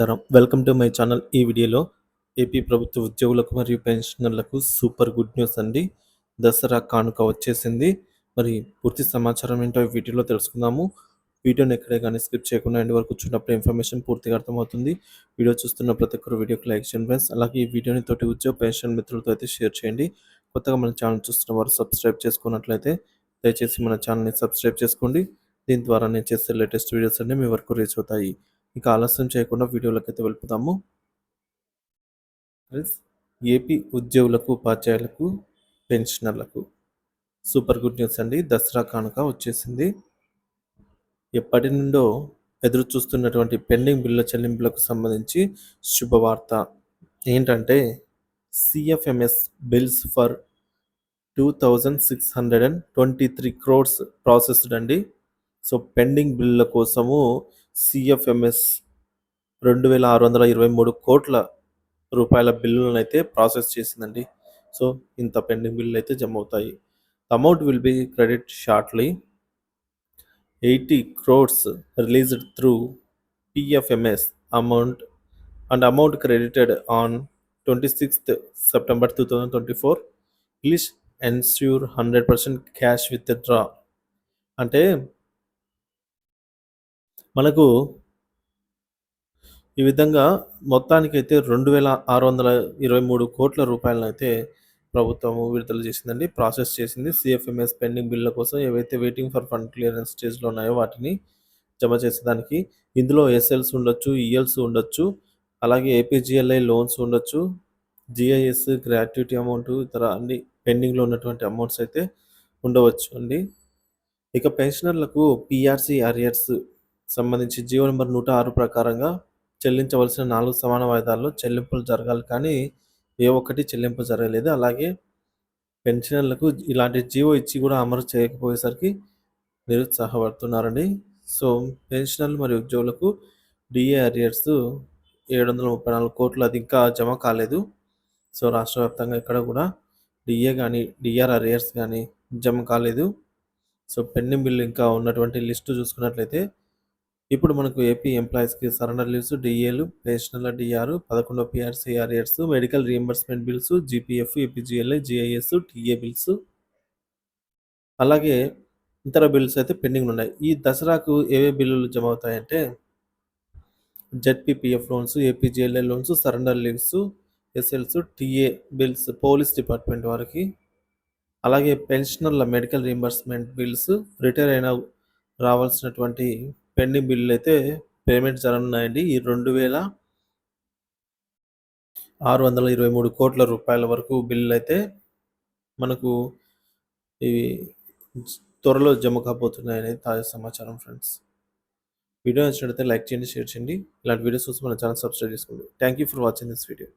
నమస్కారం. Welcome to my channel. ఈ వీడియోలో ఏపీ ప్రభుత్వ ఉద్యోగులకు మరియు పెన్షనర్లకు సూపర్ గుడ్ న్యూస్ అండి. దసరా కానుక వచ్చేసింది. మరి పూర్తి సమాచారం ఏంటో ఈ వీడియోలో తెలుసుకుందాము. వీడియోని ఎక్కడే కానీ స్కిప్ చేయకుండా ఎండ్ వరకు చూసినప్పుడు ఇన్ఫర్మేషన్ పూర్తిగా అర్థమవుతుంది. వీడియో చూస్తున్న ప్రతి ఒక్కరు వీడియోకి లైక్ చేయండి ఫ్రెండ్స్. అలాగే ఈ వీడియోని తోటి ఉద్యోగ పెన్షన్ మిత్రులతో అయితే షేర్ చేయండి. కొత్తగా మన ఛానల్ చూస్తున్న వారు సబ్స్క్రైబ్ చేసుకున్నట్లయితే దయచేసి మన ఛానల్ని సబ్స్క్రైబ్ చేసుకోండి. దీని ద్వారా నేను చేసే లేటెస్ట్ వీడియోస్ అన్నీ మీ వరకు రీచ్ అవుతాయి. ఇక ఆలస్యం చేయకుండా వీడియోలోకి అయితే వెళ్ళిపోతాము ఏపీ ఉద్యోగులకు ఉపాధ్యాయులకు పెన్షనర్లకు సూపర్ గుడ్ న్యూస్ అండి. దసరా కానుక వచ్చేసింది. ఎప్పటి నుండో ఎదురు చూస్తున్నటువంటి పెండింగ్ బిల్లుల చెల్లింపులకు సంబంధించి శుభవార్త ఏంటంటే CFMS bills for two thousand six hundred and twenty three crores processed అండి. సో పెండింగ్ బిల్లుల కోసము సిఎఫ్ఎంఎస్ రెండు వేల ఆరు వందల ఇరవై మూడు కోట్ల రూపాయల బిల్లులను అయితే ప్రాసెస్ చేసిందండి. సో ఇంత పెండింగ్ బిల్లులు అయితే జమ అవుతాయి amount will be credit shortly eighty crores released through PFMS amount and amount credited on twenty sixth September two thousand twenty four. English ensure hundred percent cash withdraw అంటే మనకు ఈ విధంగా మొత్తానికైతే రెండు వేల ఆరు వందల ఇరవై మూడు కోట్ల రూపాయలను అయితే ప్రభుత్వము విడుదల చేసిందండి. ప్రాసెస్ చేసింది. సిఎఫ్ఎంఎస్ పెండింగ్ బిల్లుల కోసం ఏవైతే వెయిటింగ్ ఫర్ ఫండ్ క్లియరెన్స్ స్టేజ్లో ఉన్నాయో వాటిని జమ చేసేదానికి ఇందులో ఎస్ఎల్స్ ఉండొచ్చు ఈఎల్స్ ఉండొచ్చు అలాగే ఏపీజిఎల్ఐ లోన్స్ ఉండొచ్చు జిఐఎస్ గ్రాట్యుటీ అమౌంట్ ఇతర అన్ని పెండింగ్లో ఉన్నటువంటి అమౌంట్స్ అయితే ఉండవచ్చు అండి ఇక పెన్షనర్లకు పిఆర్సి అరియర్స్ సంబంధించి జీవో నెంబర్ నూట ఆరు ప్రకారంగా చెల్లించవలసిన నాలుగు సమాన వాయిదాల్లో చెల్లింపులు జరగాలి కానీ ఏ ఒక్కటి చెల్లింపు జరగలేదు. అలాగే పెన్షనర్లకు ఇలాంటి జీవో ఇచ్చి కూడా అమలు చేయకపోయేసరికి నిరుత్సాహపడుతున్నారండి. సో పెన్షనర్లు మరియు ఉద్యోగులకు డిఏ అరియర్స్ ఏడు వందల ముప్పై నాలుగు కోట్లు అది ఇంకా జమ కాలేదు. సో రాష్ట్ర వ్యాప్తంగా ఇక్కడ కూడా డిఏ కానీ డిఆర్ అరియర్స్ కానీ జమ కాలేదు. సో పెండింగ్ బిల్లు ఇంకా ఉన్నటువంటి లిస్టు చూసుకున్నట్లయితే ఇప్పుడు మనకు ఏపీ ఎంప్లాయీస్కి సరెండర్ లీవ్స్ డిఏలు పెన్షనర్ల డిఆర్ పదకొండో PRC arrears medical reimbursement bills GPF APGLI GIS TA bills. అలాగే ఇతర బిల్స్ అయితే పెండింగ్ ఉన్నాయి ఈ దసరాకు ఏవే బిల్లులు జమ అవుతాయంటే ZPPF loans APGLI loans surrender leaves SLs TA bills police department వారికి. అలాగే పెన్షనర్ల మెడికల్ రీంబర్స్మెంట్ బిల్స్ రిటైర్ అయిన రావాల్సినటువంటి పెండింగ్ బిల్లులు అయితే పేమెంట్ జరగనున్నాయండి ఈ రెండు వేల ఆరు వందల ఇరవై మూడు కోట్ల రూపాయల వరకు బిల్లులు అయితే మనకు ఇవి త్వరలో జమ కాబోతున్నాయని తాజా సమాచారం ఫ్రెండ్స్. వీడియో నచ్చినట్లయితే లైక్ చేయండి షేర్ చేయండి. ఇలాంటి వీడియోస్ చూసి మన ఛానల్ సబ్స్క్రైబ్ చేసుకోండి. Thank you for watching this video.